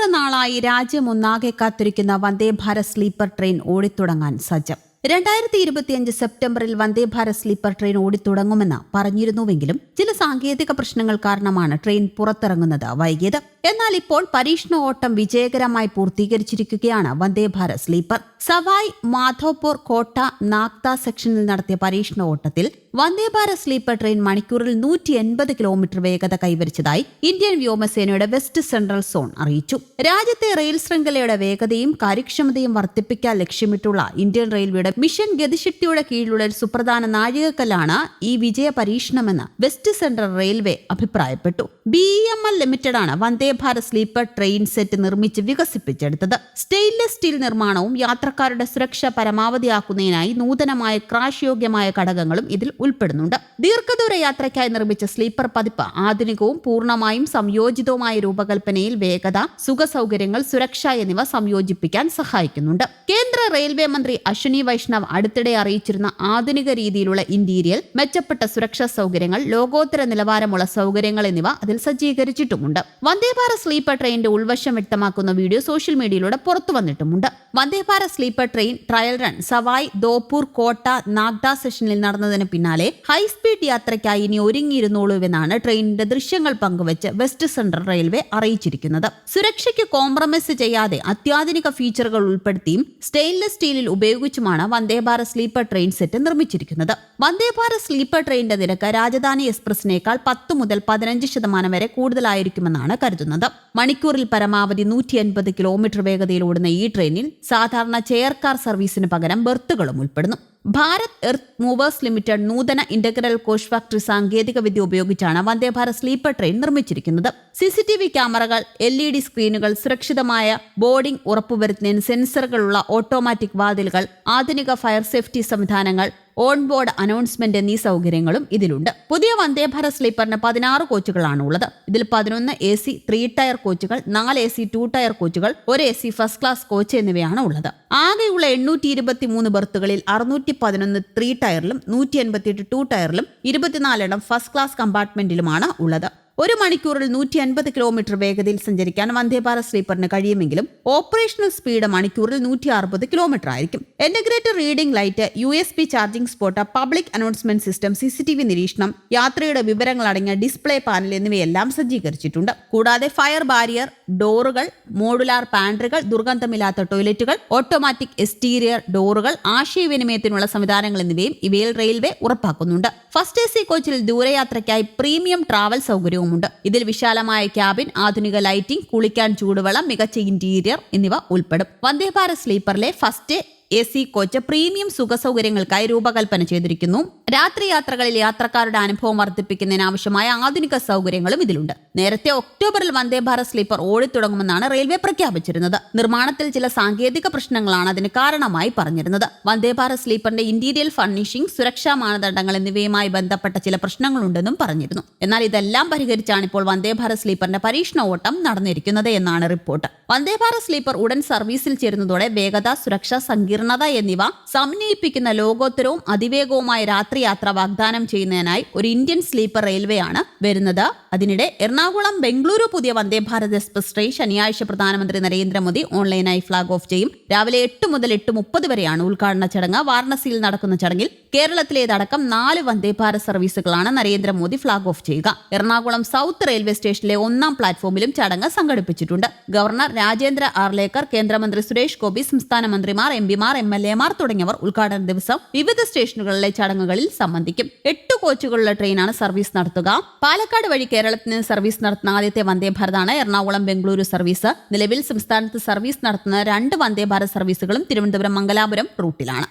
ഏറെ നാളായി രാജ്യമൊന്നാകെ കാത്തിരിക്കുന്ന വന്ദേ ഭാരത് സ്ലീപ്പർ ട്രെയിൻ ഓടിത്തുടങ്ങാൻ സജ്ജം. രണ്ടായിരത്തി ഇരുപത്തിയഞ്ച് സെപ്റ്റംബറിൽ വന്ദേ ഭാരത് സ്ലീപ്പർ ട്രെയിൻ ഓടിത്തുടങ്ങുമെന്ന് പറഞ്ഞിരുന്നുവെങ്കിലും ചില സാങ്കേതിക പ്രശ്നങ്ങൾ കാരണമാണ് ട്രെയിൻ പുറത്തിറങ്ങുന്നത് വൈകിയത്. എന്നാൽ ഇപ്പോൾ പരീക്ഷണ ഓട്ടം വിജയകരമായി പൂർത്തീകരിച്ചിരിക്കുകയാണ് വന്ദേ ഭാരത് സ്ലീപ്പർ. സവായ് മാധോപൂർ കോട്ട നാഗ്ത സെക്ഷനിൽ നടത്തിയ പരീക്ഷണ ഓട്ടത്തിൽ വന്ദേ ഭാരത് സ്ലീപ്പർ ട്രെയിൻ മണിക്കൂറിൽ നൂറ്റി എൺപത് കിലോമീറ്റർ വേഗത കൈവരിച്ചതായി ഇന്ത്യൻ വ്യോമസേനയുടെ വെസ്റ്റ് സെൻട്രൽ സോൺ അറിയിച്ചു. രാജ്യത്തെ റെയിൽ ശൃംഖലയുടെ വേഗതയും കാര്യക്ഷമതയും വർദ്ധിപ്പിക്കാൻ ലക്ഷ്യമിട്ടുള്ള ഇന്ത്യൻ റെയിൽവേയുടെ മിഷൻ ഗതിശക്തിയുടെ കീഴിലുള്ള ഒരു സുപ്രധാന നാഴികക്കല്ലാണ് ഈ വിജയ പരീക്ഷണമെന്ന് വെസ്റ്റ് സെൻട്രൽ റെയിൽവേ അഭിപ്രായപ്പെട്ടു. B M L ലിമിറ്റഡാണ് Vande Bharat sleeper train set നിർമ്മിച്ച് വികസിപ്പിച്ചെടുത്തത്. സ്റ്റെയിൻലെസ് സ്റ്റീൽ നിർമ്മാണവും യാത്രക്കാരുടെ സുരക്ഷ പരമാവധിയാക്കുന്നതിനായി നൂതനമായ ക്രാഷ് യോഗ്യമായ ഘടകങ്ങളും ഇതിൽ ഉൾപ്പെടുന്നുണ്ട്. ദീർഘദൂര യാത്രയ്ക്കായി നിർമ്മിച്ച സ്ലീപ്പർ പതിപ്പ് ആധുനികവും പൂർണമായും സംയോജിതവുമായ രൂപകൽപ്പനയിൽ വേഗത സുഖസൗകര്യങ്ങൾ സുരക്ഷ എന്നിവ സംയോജിപ്പിക്കാൻ സഹായിക്കുന്നുണ്ട്. കേന്ദ്ര റെയിൽവേ മന്ത്രി അശ്വിനി വൈഷ്ണവ് അടുത്തിടെ അറിയിച്ചിരുന്ന ആധുനിക രീതിയിലുള്ള ഇന്റീരിയൽ മെച്ചപ്പെട്ട സുരക്ഷാ സൗകര്യങ്ങൾ ലോകോത്തര നിലവാരമുള്ള സൗകര്യങ്ങൾ എന്നിവ അതിൽ സജ്ജീകരിച്ചിട്ടുമുണ്ട്. വന്ദേ ഭാരത് സ്ലീപ്പർ ട്രെയിനിന്റെ ഉൾവശം വ്യക്തമാക്കുന്ന വീഡിയോ സോഷ്യൽ മീഡിയയിലൂടെ പുറത്തു വന്നിട്ടുമുണ്ട്. Vande Bharat sleeper train trial run Sawai Madhopur Kota Nagda സെഷനിൽ നടന്നതിന് പിന്നാലെ ഹൈസ്പീഡ് യാത്രയ്ക്കായി ഇനി ഒരുങ്ങിയിരുന്നോളൂവെന്നാണ് ട്രെയിനിന്റെ ദൃശ്യങ്ങൾ പങ്കുവച്ച് വെസ്റ്റ് സെൻട്രൽ റെയിൽവേ അറിയിച്ചിരിക്കുന്നത്. സുരക്ഷയ്ക്ക് കോംപ്രമൈസ് ചെയ്യാതെ അത്യാധുനിക ഫീച്ചറുകൾ ഉൾപ്പെടുത്തിയും സ്റ്റെയിൻലെസ് സ്റ്റീലിൽ ഉപയോഗിച്ചുമാണ് Vande Bharat sleeper train set നിർമ്മിച്ചിരിക്കുന്നത്. വന്ദേ ഭാരത് സ്ലീപ്പർ ട്രെയിനിന്റെ നിരക്ക് രാജധാനി എക്സ്പ്രസിനേക്കാൾ പത്ത് മുതൽ പതിനഞ്ച് ശതമാനം വരെ കൂടുതലായിരിക്കുമെന്നാണ് കരുതുന്നത്. മണിക്കൂറിൽ പരമാവധി നൂറ്റി അൻപത് കിലോമീറ്റർ വേഗതയിൽ ഓടുന്ന ഈ ട്രെയിനിൽ സാധാരണ ചെയർ കാർ സർവീസിന് പകരം ബെർത്തുകളും ഉൾപ്പെടുന്നു. ഭാരത് എർത്ത് മൂവേഴ്സ് ലിമിറ്റഡ് നൂതന ഇന്റഗ്രൽ കോഷ് ഫാക്ടറി സാങ്കേതിക വിദ്യ ഉപയോഗിച്ചാണ് വന്ദേ ഭാരത് സ്ലീപ്പർ ട്രെയിൻ നിർമ്മിച്ചിരിക്കുന്നത്. സി സി ടി വി ക്യാമറകൾ എൽ ഇ ഡി സ്ക്രീനുകൾ സുരക്ഷിതമായ ബോർഡിംഗ് ഉറപ്പുവരുത്തുന്നതിന് സെൻസറുകളുള്ള ഓട്ടോമാറ്റിക് വാതിലുകൾ ആധുനിക ഫയർ സേഫ്റ്റി സംവിധാനങ്ങൾ ഓൺ ബോർഡ് അനൗൺസ്മെന്റ് എന്നീ സൗകര്യങ്ങളും ഇതിലുണ്ട്. പുതിയ വന്ദേ ഭാരത് സ്ലീപ്പറിന് പതിനാറ് കോച്ചുകളാണ് ഉള്ളത് ഇതിൽ പതിനൊന്ന് എ സി ത്രീ ടയർ കോച്ചുകൾ നാല് എ സി ടു ടയർ കോച്ചുകൾ ഒരു A C first class coach എന്നിവയാണ് ഉള്ളത്. ആകെയുള്ള എണ്ണൂറ്റി ഇരുപത്തി മൂന്ന് ബർത്തുകളിൽ അറുന്നൂറ്റി പതിനൊന്ന് ത്രീ ടയറിലും നൂറ്റി എൺപത്തിയെട്ട് ടു ടയറിലും ഇരുപത്തിനാലെണ്ണം ഫസ്റ്റ് ക്ലാസ് കമ്പാർട്ട്മെന്റിലുമാണ് ഉള്ളത്. ഒരു മണിക്കൂറിൽ നൂറ്റി അൻപത് കിലോമീറ്റർ വേഗതയിൽ സഞ്ചരിക്കാൻ വന്ദേഭാരത് സ്ലീപ്പറിന് കഴിയുമെങ്കിലും ഓപ്പറേഷണൽ സ്പീഡ് മണിക്കൂറിൽ നൂറ്റി അറുപത് കിലോമീറ്റർ ആയിരിക്കും. Integrated reading light U S B charging spot public announcement system C C T V നിരീക്ഷണം യാത്രയുടെ വിവരങ്ങൾ അടങ്ങിയ ഡിസ്പ്ലേ പാനൽ എന്നിവയെല്ലാം സജ്ജീകരിച്ചിട്ടുണ്ട്. കൂടാതെ ഫയർ ബാരിയർ ഡോറുകൾ മോഡുലാർ പാൻട്രികൾ ദുർഗന്ധമില്ലാത്ത ടോയ്ലറ്റുകൾ ഓട്ടോമാറ്റിക് എസ്റ്റീരിയർ ഡോറുകൾ ആശയവിനിമയത്തിനുള്ള സംവിധാനങ്ങൾ എന്നിവയും ഇവയിൽ റെയിൽവേ ഉറപ്പാക്കുന്നുണ്ട്. ഫസ്റ്റ് എ സി കോച്ചിൽ ദൂരയാത്രയ്ക്കായി പ്രീമിയം ട്രാവൽ സൗകര്യവുമുണ്ട്. ഇതിൽ വിശാലമായ ക്യാബിൻ ആധുനിക ലൈറ്റിംഗ് കുളിക്കാൻ ചൂടുവെള്ളം മികച്ച ഇന്റീരിയർ എന്നിവ ഉൾപ്പെടും. Vande Bharat സ്ലീപ്പറിലെ first A C coach premium സുഖസൗകര്യങ്ങൾക്കായി രൂപകൽപ്പന ചെയ്തിരിക്കുന്നു. രാത്രി യാത്രകളിൽ യാത്രക്കാരുടെ അനുഭവം വർദ്ധിപ്പിക്കുന്നതിന് ആവശ്യമായ ആധുനിക സൗകര്യങ്ങളും ഇതിലുണ്ട്. നേരത്തെ ഒക്ടോബറിൽ വന്ദേ ഭാരത് സ്ലീപ്പർ ഓടിത്തുടങ്ങുമെന്നാണ് റെയിൽവേ പ്രഖ്യാപിച്ചിരുന്നത്. നിർമ്മാണത്തിൽ ചില സാങ്കേതിക പ്രശ്നങ്ങളാണ് അതിന് കാരണമായി പറഞ്ഞിരുന്നത്. വന്ദേ ഭാരത് സ്ലീപ്പറിന്റെ ഇന്റീരിയൽ ഫർണിഷിംഗ് സുരക്ഷാ മാനദണ്ഡങ്ങൾ എന്നിവയുമായി ബന്ധപ്പെട്ട ചില പ്രശ്നങ്ങളുണ്ടെന്നും പറഞ്ഞിരുന്നു. എന്നാൽ ഇതെല്ലാം പരിഹരിച്ചാണ് ഇപ്പോൾ വന്ദേ ഭാരത് സ്ലീപ്പറിന്റെ പരീക്ഷണ ഓട്ടം നടന്നിരിക്കുന്നത് എന്നാണ് റിപ്പോർട്ട്. വന്ദേ ഭാരത് സ്ലീപ്പർ ഉടൻ സർവീസിൽ ചേരുന്നതോടെ വേഗത സുരക്ഷ സങ്കീർണത എന്നിവ സമന്വയിപ്പിക്കുന്ന ലോകോത്തരവും അതിവേഗവുമായ രാത്രി യാത്ര വാഗ്ദാനം ചെയ്യുന്നതിനായി ഒരു ഇന്ത്യൻ സ്ലീപ്പർ റെയിൽവേയാണ് വരുന്നത്. അതിനിടെ എറണാകുളം ബംഗളൂരു പുതിയ വന്ദേ ഭാരത് എക്സ്പ്രസ് ട്രെയിൻ ശനിയാഴ്ച പ്രധാനമന്ത്രി നരേന്ദ്രമോദി ഓൺലൈനായി ഫ്ളാഗ് ഓഫ് ചെയ്യും. രാവിലെ എട്ട് മുതൽ എട്ട് മുപ്പത് വരെയാണ് ഉദ്ഘാടന ചടങ്ങ്. വാരണസിയിൽ നടക്കുന്ന ചടങ്ങിൽ കേരളത്തിലേതടക്കം നാല് വന്ദേ ഭാരത് സർവീസുകളാണ് നരേന്ദ്രമോദി ഫ്ളാഗ് ഓഫ് ചെയ്യുക. എറണാകുളം സൗത്ത് റെയിൽവേ സ്റ്റേഷനിലെ ഒന്നാം പ്ലാറ്റ്ഫോമിലും ചടങ്ങ് സംഘടിപ്പിച്ചിട്ടുണ്ട്. ഗവർണർ രാജേന്ദ്ര ആർലേക്കർ കേന്ദ്രമന്ത്രി സുരേഷ് ഗോപി സംസ്ഥാന മന്ത്രിമാർ എം പിമാർ എം എൽ എമാർ തുടങ്ങിയവർ ഉദ്ഘാടന ദിവസം വിവിധ സ്റ്റേഷനുകളിലെ ചടങ്ങുകളിൽ സംബന്ധിക്കും. എട്ട് കോച്ചുകളുള്ള ട്രെയിനാണ് സർവീസ് നടത്തുക. പാലക്കാട് വഴി കേരളത്തിന് സർവീസ് നടത്തുന്ന ആദ്യത്തെ വന്ദേ ഭാരതാണ് എറണാകുളം ബംഗളൂരു സർവീസ്. നിലവിൽ സംസ്ഥാനത്ത് സർവീസ് നടത്തുന്ന രണ്ട് വന്ദേ ഭാരത് സർവീസുകളും തിരുവനന്തപുരം മംഗലാപുരം റൂട്ടിലാണ്.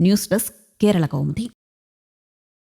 News desk Kerala Kaumudi